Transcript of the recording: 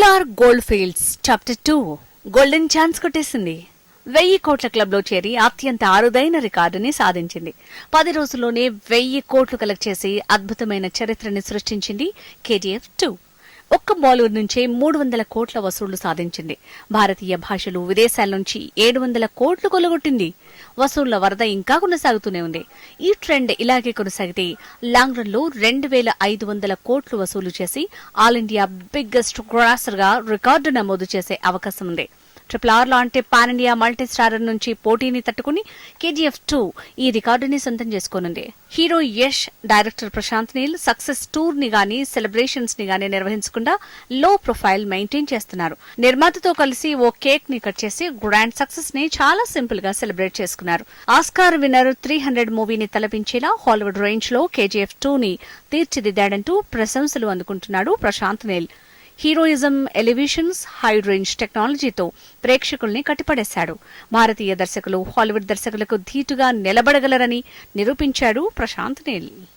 Kolar gold fields chapter two golden chance కొట్టేసింది. వెయ్యి కోట్ల క్లబ్లో చేరి అత్యంత అరుదైన రికార్డుని సాధించింది. పది రోజుల్లోనే వెయ్యి కోట్లు కలెక్ట్ చేసి అద్భుతమైన చరిత్రని సృష్టించింది కేజీఎఫ్ టూ. ఒక్క బాలీవుడ్ నుంచే మూడు వందల కోట్ల వసూళ్ళు సాధించింది. భారతీయ భాషలు విదేశాల నుంచి ఏడు వందల కోట్లు కొలగొట్టింది. వసూళ్ళ వరద ఇంకా కొనసాగుతూనే ఉంది. ఈ ట్రెండ్ ఇలాగే కొనసాగితే లాంగ్ రన్లో రెండు వేల ఐదు వందల కోట్లు వసూలు చేసి ఆల్ ఇండియా బిగ్గెస్ట్ గ్రాసర్గా రికార్డు నమోదు చేసే అవకాశం ఉంది. ట్రిపుల్ ఆర్ లాంటి పాన్ ఇండియా మల్టీ స్టారర్ నుంచి పోటీని తట్టుకుని కేజీఎఫ్ టూ ఈ రికార్డుని సొంతం చేసుకోనుంది. Hero Yash director Prashanth Neel success టూర్ని గాని సెలబ్రేషన్స్ని గాని నిర్వహించకుండా లో ప్రొఫైల్ మెయింటైన్ చేస్తున్నారు. నిర్మాతతో కలిసి ఓ కేక్ని కట్ చేసి గ్రాండ్ సక్సెస్ని చాలా సింపుల్గా సెలబ్రేట్ చేసుకున్నారు. ఆస్కార్ విన్నర్ త్రీ హండ్రెడ్ మూవీని తలపించేలా హాలీవుడ్ రేంజ్లో కేజీఎఫ్ టూ ని తీర్చిదిద్దాడంటూ ప్రశంసలు అందుకుంటున్నాడు Prashanth Neel heroism elevations high range టెక్నాలజీతో ప్రేక్షకుల్ని కట్టిపడేశాడు. భారతీయ దర్శకులు హాలీవుడ్ దర్శకులకు ధీటుగా నిలబడగలరని నిరూపించాడు ప్రశాంత్ నీల్.